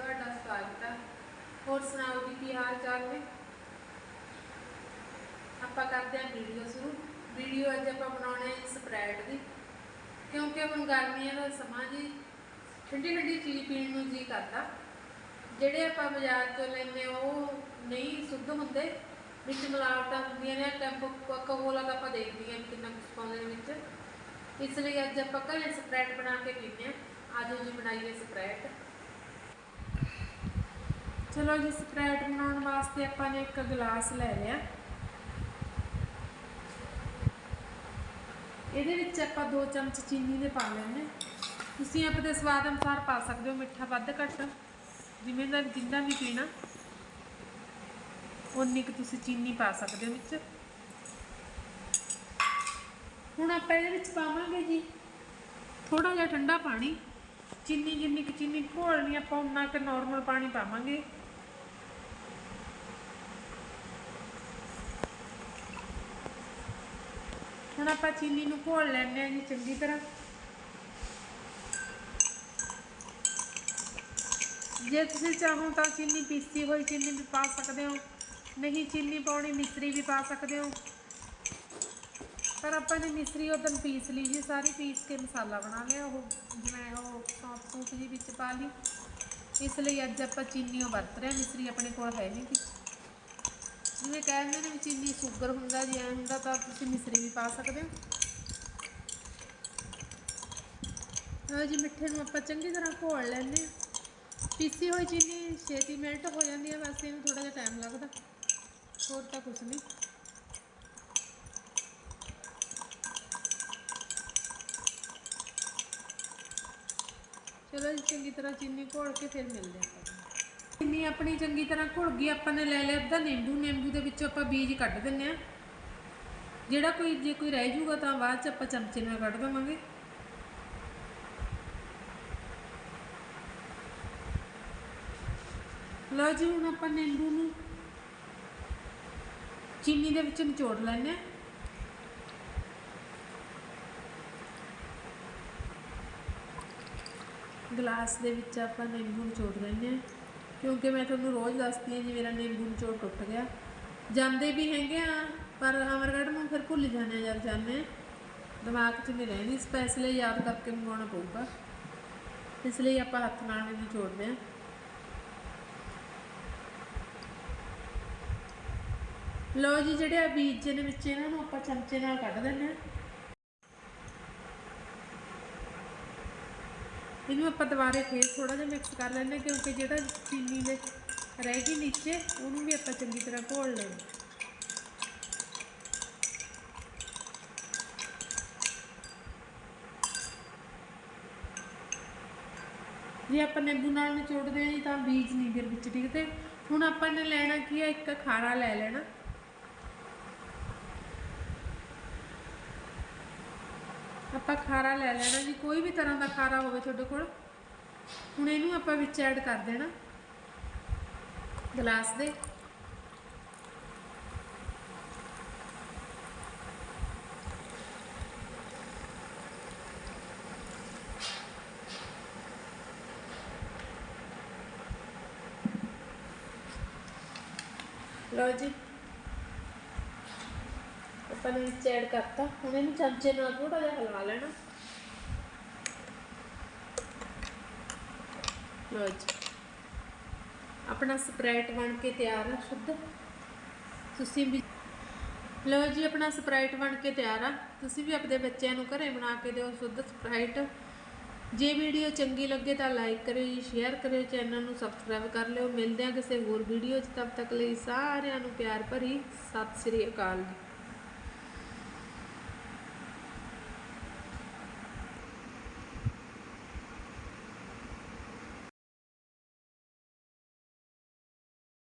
ਤੁਹਾਡਾ ਸਵਾਗਤ ਹੈ ਹੋਰ ਸੁਣਾਓ ਜੀ ਕੀ ਹਾਲ ਚਾਲ ਨੇ? ਆਪਾਂ ਕਰਦੇ ਹਾਂ ਵੀਡੀਓ ਸ਼ੁਰੂ। ਵੀਡੀਓ ਅੱਜ ਆਪਾਂ ਬਣਾਉਣੇ ਸਪਰੈਟ ਦੀ। ਕਿਉਂਕਿ ਹੁਣ ਗਰਮੀਆਂ ਦਾ ਸਮਾਂ ਜੀ ਠੰਡੀ ਠੰਡੀ ਚੀਜ਼ ਪੀਣ ਨੂੰ ਜੀ ਕਰਦਾ। ਜਿਹੜੇ ਆਪਾਂ ਬਾਜ਼ਾਰ ਤੋਂ ਲੈਂਦੇ ਉਹ ਨਹੀਂ ਸ਼ੁੱਧ ਹੁੰਦੇ। ਵਿੱਚ ਮਿਲਾਵਟਾਂ ਹੁੰਦੀਆਂ ਨੇ ਟੈਂਪੋ ਕੋਕਾ ਆਪਾਂ ਦੇਖਦੇ ਹਾਂ ਕਿੰਨਾ ਕੁਛ ਪਾਉਂਦੇ ਨੇ ਵਿੱਚ। ਇਸ ਲਈ ਅੱਜ ਆਪਾਂ ਘਰੇ ਸਪਰੈਟ ਬਣਾ ਕੇ ਪੀਂਦੇ ਹਾਂ। ਆਜੋ ਜੀ ਬਣਾਈਏ ਸਪਰੈਡ ਚਲੋ ਜੀ ਸਪਰੈਡ ਬਣਾਉਣ ਵਾਸਤੇ ਆਪਾਂ ਨੇ ਇੱਕ ਗਲਾਸ ਲੈ ਲਿਆ ਇਹਦੇ ਵਿੱਚ ਆਪਾਂ 2 ਚਮਚ ਚੀਨੀ ਦੇ ਪਾ ਲੈਣੇ ਤੁਸੀਂ ਆਪਣੇ ਸਵਾਦ ਅਨੁਸਾਰ ਪਾ ਸਕਦੇ ਹੋ, ਮਿੱਠਾ ਵੱਧ ਘੱਟ, ਜਿਵੇਂ ਦਾ ਜਿੰਨਾ ਵੀ ਪੀਣਾ ਉਨੀ ਕੁ ਤੁਸੀਂ ਚੀਨੀ ਪਾ ਸਕਦੇ ਹੋ ਵਿੱਚ। ਹੁਣ ਆਪਾਂ ਇਹਦੇ ਵਿੱਚ ਪਾਵਾਂਗੇ ਜੀ ਥੋੜਾ ਜਿਹਾ ਠੰਡਾ ਪਾਣੀ। ਚੀਨੀ ਜਿੰਨੀ ਕੁ ਚੀਨੀ ਘੋਲਣੀ, ਆਪਾਂ ਉਨਾ ਕੁ ਨਾਰਮਲ ਪਾਣੀ ਪਾਵਾਂਗੇ। ਆਪਾਂ ਚੀਨੀ ਨੂੰ ਘੋਲ ਲੈਣੇ ਆ ਜੀ, ਚੰਗੀ ਤਰ੍ਹਾਂ। ਜੇ ਤੁਸੀਂ ਚਾਹੋ ਤਾਂ ਚੀਨੀ ਪੀਸੀ ਹੋਈ ਚੀਨੀ ਵੀ ਪਾ ਸਕਦੇ ਹੋ। ਨਹੀਂ ਚੀਨੀ ਪਾਉਣੀ, ਮਿਸਰੀ ਵੀ ਪਾ ਸਕਦੇ ਹੋ। ਪਰ ਆਪਾਂ ਨੇ ਮਿਸਰੀ ਉਦੋਂ ਪੀਸ ਲਈ ਜੀ ਸਾਰੀ ਪੀਸ ਕੇ ਮਸਾਲਾ ਬਣਾ ਲਿਆ, ਉਹ ਜਿਵੇਂ ਉਹ ਸੌਂਫ ਸੂਫ ਜੀ ਵਿੱਚ ਪਾ ਲਈ। ਇਸ ਲਈ ਅੱਜ ਆਪਾਂ ਚੀਨੀ ਵਰਤ ਰਹੇ ਹਾਂ, ਮਿਸਰੀ ਆਪਣੇ ਕੋਲ ਹੈ ਨਹੀਂ ਜਿਵੇਂ ਕਹਿੰਦੇ ਨੇ ਵੀ ਚੀਨੀ ਸ਼ੂਗਰ ਹੁੰਦਾ, ਜੇ ਐਂ ਹੁੰਦਾ ਤਾਂ ਤੁਸੀਂ ਮਿਸਰੀ ਵੀ ਪਾ ਸਕਦੇ ਹੋ। ਜੀ, ਮਿੱਠੇ ਨੂੰ ਆਪਾਂ ਚੰਗੀ ਤਰ੍ਹਾਂ ਘੋਲ ਲੈਂਦੇ ਹਾਂ। ਪੀਸੀ ਹੋਈ ਚੀਨੀ, ਛੇਤੀ ਮੈਲਟ ਹੋ ਜਾਂਦੀ ਹੈ, ਬਸ ਇਹਨੂੰ ਥੋੜਾ ਜਿਹਾ ਟਾਈਮ ਲੱਗਦਾ। ਹੋਰ ਤਾਂ ਕੁਝ ਨਹੀਂ। ਚਲੋ ਜੀ, ਚੰਗੀ ਤਰ੍ਹਾਂ ਚੀਨੀ ਘੋਲ ਕੇ ਫਿਰ ਮਿਲਦੇ ਆਪਾਂ। ਚੀਨੀ ਆਪਣੀ ਚੰਗੀ ਤਰ੍ਹਾਂ ਘੁਲ ਗਈ, ਆਪਾਂ ਨੇ ਲੈ ਲਿਆ ਅੱਧਾ ਨਿੰਬੂ। ਨਿੰਬੂ ਦੇ ਵਿੱਚੋਂ ਆਪਾਂ ਬੀਜ ਕੱਢ ਦਿੰਨੇ ਆ ਜਿਹੜਾ ਕੋਈ, ਜੇ ਕੋਈ ਰਹਿ ਜੂਗਾ ਤਾਂ ਬਾਅਦ ਚ ਆਪਾਂ ਚਮਚੇ ਨਾਲ ਕੱਢ ਦੇਵਾਂਗੇ। ਲਓ ਜੀ, ਹੁਣ ਆਪਾਂ ਨਿੰਬੂ ਨੂੰ ਚੀਨੀ ਦੇ ਵਿੱਚ ਨਿਚੋੜ ਲੈਣੇ ਆ ਗਲਾਸ ਦੇ ਵਿੱਚ ਆਪਾਂ ਨਿੰਬੂ ਨਿਚੋੜ ਲੈਂਦੇ ਹਾਂ। ਕਿਉਂਕਿ ਮੈਂ ਤੁਹਾਨੂੰ ਰੋਜ਼ ਦੱਸਦੀ ਹਾਂ ਜੀ ਮੇਰਾ ਨਿੰਬੂ ਨਿਚੋੜ ਟੁੱਟ ਗਿਆ। ਜਾਂਦੇ ਵੀ ਹੈਗੇ ਆ, ਪਰ ਅਮਰਗੜ੍ਹ ਨੂੰ ਫਿਰ ਭੁੱਲ ਜਾਂਦੇ ਆ, ਜਦ ਜਾਂਦੇ ਹਾਂ ਦਿਮਾਗ 'ਚ ਨਹੀਂ ਰਹਿੰਦੀ ਸਪੈਸ਼ਲ ਯਾਦ ਕਰਕੇ ਮੰਗਵਾਉਣਾ ਪਊਗਾ। ਇਸ ਲਈ ਆਪਾਂ ਹੱਥ ਨਾਲ ਹੀ ਨਿਚੋੜਦੇ ਹਾਂ ਲਓ ਜੀ, ਜਿਹੜੇ ਆ ਬੀਜ ਨੇ ਵਿੱਚ ਇਹਨਾਂ ਨੂੰ ਆਪਾਂ ਚਮਚੇ ਨਾਲ ਕੱਢ ਦਿੰਦੇ ਹਾਂ ਇਹਨੂੰ ਆਪਾਂ ਦੁਬਾਰੇ ਫੇਰ ਥੋੜਾ ਜਿਹਾ ਮਿਕਸ ਕਰ ਲੈਂਦੇ ਹਾਂ ਕਿਉਂਕਿ ਜਿਹੜਾ ਚੀਨੀ ਦੇ ਰਹਿ ਗਈ ਨੀਚੇ, ਉਹਨੂੰ ਵੀ ਆਪਾਂ ਚੰਗੀ ਤਰ੍ਹਾਂ ਘੋਲ ਲੈਣਾ ਜੇ ਆਪਾਂ ਨਿੰਬੂ ਨਾਲ ਨਿਚੋੜਦੇ ਹਾਂ ਜੀ ਤਾਂ ਬੀਜ ਨਹੀਂ ਫਿਰ ਵਿੱਚ ਡਿੱਗਦੇ। ਹੁਣ ਆਪਾਂ ਨੇ ਲੈਣਾ ਕੀ ਹੈ, ਇੱਕ ਖਾਰਾ ਲੈ ਲੈਣਾ। ਆਪਾਂ ਖਾਰਾ ਲੈ ਲੈਣਾ ਜੀ, ਕੋਈ ਵੀ ਤਰ੍ਹਾਂ ਦਾ ਖਾਰਾ ਹੋਵੇ ਤੁਹਾਡੇ ਕੋਲ, ਹੁਣ ਇਹਨੂੰ ਆਪਾਂ ਵਿੱਚ ਐਡ ਕਰ ਦੇਣਾ। ਗਲਾਸ ਦੇ। ਲਓ ਜੀ। ਆਪਾਂ ਨੇ ਵਿੱਚ ਐਡ ਕਰਤਾ। ਹੁਣ ਇਹਨੂੰ ਚਮਚੇ ਨਾਲ ਥੋੜਾ ਜਿਹਾ ਹਲਾ ਲੈਣਾ। ਲਓ ਜੀ। ਆਪਣਾ ਸਪਰਾਈਟ ਬਣ ਕੇ ਤਿਆਰ ਆ, ਸ਼ੁੱਧ। ਤੁਸੀਂ ਵੀ ਲਓ ਜੀ, ਆਪਣਾ ਸਪਰਾਈਟ ਬਣ ਕੇ ਤਿਆਰ ਆ। ਤੁਸੀਂ ਵੀ ਆਪਣੇ ਬੱਚਿਆਂ ਨੂੰ ਘਰੇ ਬਣਾ ਕੇ ਦਿਓ ਸ਼ੁੱਧ ਸਪਰਾਈਟ ਜੇ ਵੀਡੀਓ ਚੰਗੀ ਲੱਗੇ ਤਾਂ ਲਾਈਕ ਕਰਿਓ ਜੀ, ਸ਼ੇਅਰ ਕਰਿਓ, ਚੈਨਲ ਨੂੰ ਸਬਸਕ੍ਰਾਈਬ ਕਰ ਲਿਓ। ਮਿਲਦੇ ਹਾਂ ਕਿਸੇ ਹੋਰ ਵੀਡੀਓ 'ਚ। ਤਦ ਤੱਕ ਲਈ ਸਾਰਿਆਂ ਨੂੰ ਪਿਆਰ ਭਰੀ। ਸਤਿ ਸ੍ਰੀ ਅਕਾਲ ਜੀ।